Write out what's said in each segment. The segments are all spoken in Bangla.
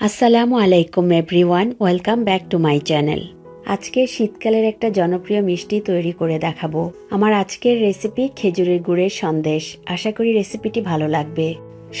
আসসালামু আলাইকুম everyone welcome back to my channel আজকে শীতকালের একটা জনপ্রিয় মিষ্টি তৈরি করে দেখাবো। আমার আজকের রেসিপি খেজুরের গুড়ের সন্দেশ। আশা করি রেসিপিটি ভালো লাগবে।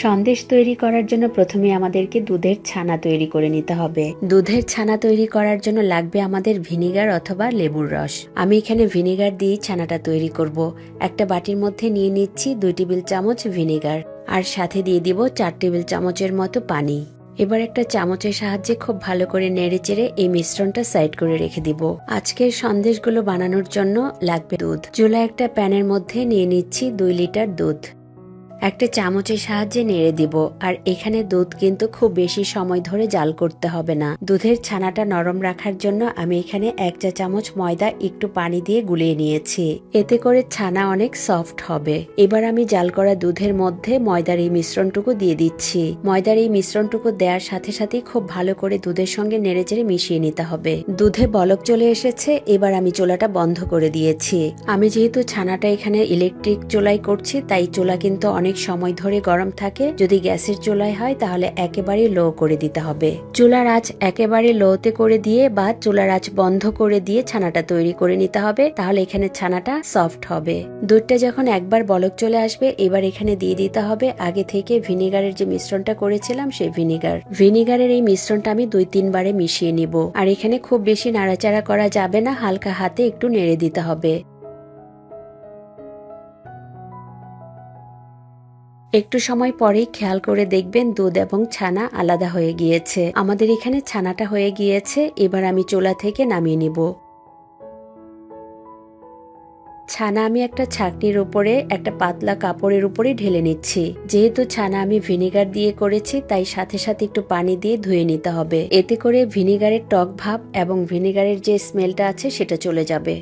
সন্দেশ তৈরি করার জন্য প্রথমে আমাদেরকে দুধের ছানা তৈরি করে নিতে হবে। দুধের ছানা তৈরি করার জন্য লাগবে আমাদের ভিনিগার অথবা লেবুর রস। আমি এখানে ভিনিগার দিয়ে ছানাটা তৈরি করব। একটা বাটির মধ্যে নিয়ে নিচ্ছি দুই টেবিল চামচ ভিনিগার। আর সাথে দিয়ে দিব চার টেবিল চামচের মতো পানি। এবার একটা চামচের সাহায্যে খুব ভালো করে নেড়ে চেড়ে এই মিশ্রণটা সাইড করে রেখে দিব। আজকের সন্দেশগুলো বানানোর জন্য লাগবে দুধ। চুলা একটা প্যানের মধ্যে নিয়ে নিচ্ছি দুই লিটার দুধ। একটা চামচের সাহায্যে নেড়ে দিব, আর এখানে দুধ কিন্তু খুব বেশি সময় ধরে জাল করতে হবে না। দুধের ছানাটা নরম রাখার জন্য আমি এখানে এক চা চামচ ময়দা, একটু পানি দিয়ে গুলিয়ে নিয়েছি। এতে করে ছানা অনেক সফট হবে। এবার আমি জাল করা দুধের মধ্যে ময়দার এই মিশ্রণটুকু দিয়ে দিচ্ছি। ময়দার এই মিশ্রণটুকু দেওয়ার সাথে সাথেই খুব ভালো করে দুধের সঙ্গে নেড়েচেড়ে মিশিয়ে নিতে হবে। দুধে বলক চলে এসেছে, এবার আমি চোলাটা বন্ধ করে দিয়েছি। আমি যেহেতু ছানাটা এখানে ইলেকট্রিক চোলাই করছি, তাই চোলা কিন্তু অনেক সময় ধরে গরম থাকে, যদি গ্যাসের চুলায় হয় তাহলে একেবারে লো করে দিতে হবে। চুলার আঁচ একেবারে লোতে করে দিয়ে বা চুলার আঁচ বন্ধ করে দিয়ে ছানাটা তৈরি করে নিতে হবে, তাহলে এখানে ছানাটা সফট হবে। দুধটা যখন একবার বলক চলে আসবে, এবার এখানে দিয়ে দিতে হবে আগে থেকে ভিনেগারের যে মিশ্রণটা করেছিলাম সেই ভিনেগার। ভিনেগারের এই মিশ্রণটা আমি দুই তিনবারে মিশিয়ে নিব। আর এখানে খুব বেশি নাড়াচাড়া করা যাবে না, হালকা হাতে একটু নেড়ে দিতে হবে। একটু সময় পরেই খেয়াল করে দেখবেন দুধ এবং ছানা আলাদা হয়ে গিয়েছে। আমাদের এখানে ছানাটা হয়ে গিয়েছে, এবার আমি চোলা থেকে নামিয়ে নিব। ছানা আমি একটা ছাকনির উপরে, একটা পাতলা কাপড়ের উপরে ঢেলে নিচ্ছি। যেহেতু ছানা আমি ভিনেগার দিয়ে করেছি, তাই সাথে সাথে একটু পানি দিয়ে ধুয়ে নিতে হবে। এতে করে ভিনেগারের টক ভাব এবং ভিনেগারের যে স্মেলটা আছে, সেটা চলে যাবে।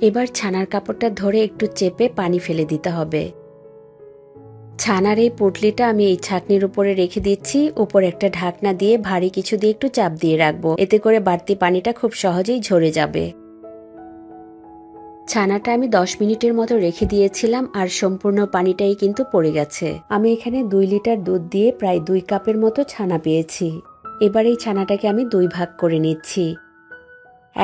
এবার ছানার কাপড়টা ধরে একটু চেপে পানি ফেলে দিতে হবে। ছানার এই পুটলিটা আমি এই ছাকনির উপরে রেখে দিচ্ছি। উপর একটা ঢাকনা দিয়ে ভারী কিছু দিয়ে একটু চাপ দিয়ে রাখব। এতে করে বাড়তি পানিটা খুব সহজেই ঝরে যাবে। ছানাটা আমি দশ মিনিটের মতো রেখে দিয়েছিলাম আর সম্পূর্ণ পানিটাই কিন্তু পড়ে গেছে। আমি এখানে দুই লিটার দুধ দিয়ে প্রায় দুই কাপের মতো ছানা পেয়েছি। এবার এই ছানাটাকে আমি দুই ভাগ করে নিচ্ছি।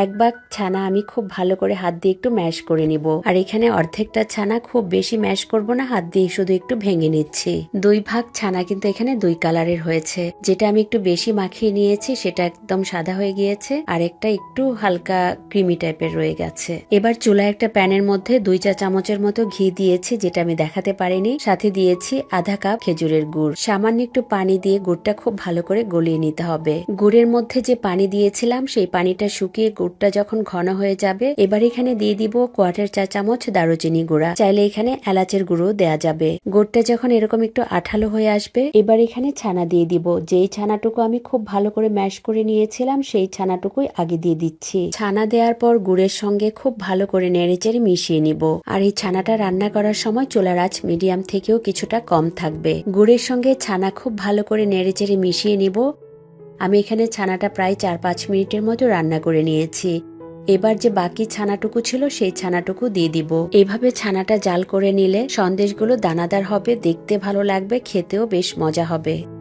এক ভাগ ছানা আমি খুব ভালো করে হাত দিয়ে একটু ম্যাশ করে নিব। আর এখানে অর্ধেকটা ছানা খুব বেশি ম্যাশ করব না, হাত দিয়ে শুধু একটু ভেঙে নিচ্ছি। দুই ভাগ ছানা কিন্তু এখানে দুই কালারের হয়েছে। যেটা আমি একটু বেশি মাখিয়ে নিয়েছি, সেটা একদম সাদা হয়ে গিয়েছে, আর একটা একটু হালকা ক্রিমি টাইপের রয়ে গেছে। এবার চুলা একটা প্যানের মধ্যে দুই চা চামচের মতো ঘি দিয়েছি, যেটা আমি দেখাতে পারিনি। সাথে দিয়েছি আধা কাপ খেজুরের গুড়। সামান্য একটু পানি দিয়ে গুড়টা খুব ভালো করে গলিয়ে নিতে হবে। গুড়ের মধ্যে যে পানি দিয়েছিলাম, সেই পানিটা শুকিয়ে গুড়টা যখন ঘন হয়ে যাবে, এবার এখানে দিয়ে দিব কোয়ার্টার চা চামচ দারুচিনি গুঁড়া। চাইলে এখানে এলাচের গুঁড়ো দেয়া যাবে। গুড়টা যখন এরকম একটু আঠালো হয়ে আসবে, এবার এখানে ছানা দিয়ে দিব। যেই ছানাটুকু আমি খুব ভালো করে ম্যাশ করে নিয়েছিলাম, সেই ছানাটুকুই আগে দিয়ে দিচ্ছি। ছানা দেওয়ার পর গুড়ের সঙ্গে খুব ভালো করে নেড়েচেড়ে মিশিয়ে নিব। আর এই ছানাটা রান্না করার সময় চুলার আঁচ মিডিয়াম থেকেও কিছুটা কম থাকবে। গুড়ের সঙ্গে ছানা খুব ভালো করে নেড়েচেড়ে মিশিয়ে নিব। আমি এখানে ছানাটা প্রায় চার পাঁচ মিনিটের মতো রান্না করে নিয়েছি। এবার যে বাকি ছানাটুকু ছিল সেই ছানাটুকু দিয়ে দিব। এভাবে ছানাটা জাল করে নিলে সন্দেশগুলো দানাদার হবে, দেখতে ভালো লাগবে, খেতেও বেশ মজা হবে।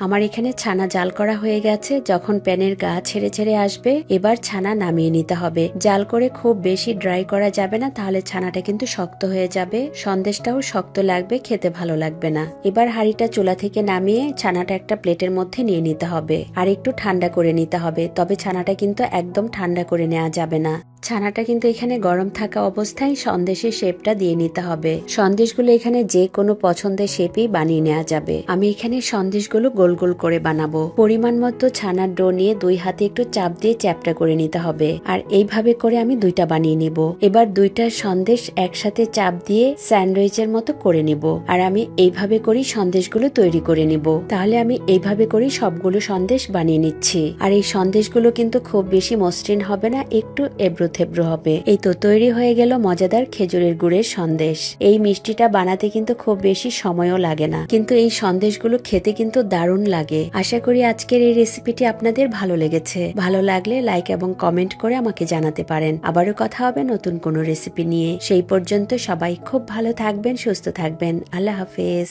আমার এখানে ছানা জাল করা হয়ে গেছে। যখন প্যানের গা ছেড়ে ছেড়ে আসবে, এবার ছানা নামিয়ে নিতে হবে। জাল করে খুব বেশি ড্রাই করা যাবে না, তাহলে ছানাটা কিন্তু শক্ত হয়ে যাবে। সন্দেশটাও শক্ত লাগবে, খেতে ভালো লাগবে না। এবার হাঁড়িটা চুলা থেকে নামিয়ে ছানাটা একটা প্লেটের মধ্যে নিয়ে নিতে হবে। আর একটু ঠান্ডা করে নিতে হবে, তবে ছানাটা কিন্তু একদম ঠান্ডা করে নেওয়া যাবে না। ছানাটা কিন্তু এখানে গরম থাকা অবস্থায় সন্দেশের শেপটা দিয়ে নিতে হবে। সন্দেশগুলো এখানে যে কোনো পছন্দের শেপেই বানিয়ে নেওয়া যাবে। আমি এখানে সন্দেশগুলো গোল গোল করে বানাবো। পরিমাণ মতো ছানার ডো নিয়ে দুই হাতে একটু চাপ দিয়ে চ্যাপটা করে নিতে হবে। আর এইভাবে করে আমি দুইটা বানিয়ে নিব। এবার দুইটা সন্দেশ একসাথে চাপ দিয়ে স্যান্ডউইচের মতো করে নিব। আর আমি এইভাবে করেই সন্দেশগুলো তৈরি করে নিব। তাহলে আমি এইভাবে করেই সবগুলো সন্দেশ বানিয়ে নিচ্ছি। আর এই সন্দেশগুলো কিন্তু খুব বেশি মসৃণ হবে না, একটু এবড়ো থেব্রো হবে। এই তো তৈরি হয়ে গেল মজাদার খেজুরের গুড়ের সন্দেশ। এই মিষ্টিটা বানাতে কিন্তু খুব বেশি সময়ও লাগে না। কিন্তু এই সন্দেশগুলো খেতে কিন্তু দারুণ লাগে। আশা করি আজকের এই রেসিপিটি আপনাদের ভালো লেগেছে। ভালো লাগলে লাইক এবং কমেন্ট করে আমাকে জানাতে পারেন। আবারও কথা হবে নতুন কোনো রেসিপি নিয়ে। সেই পর্যন্ত সবাই খুব ভালো থাকবেন, সুস্থ থাকবেন। আল্লাহ হাফেজ।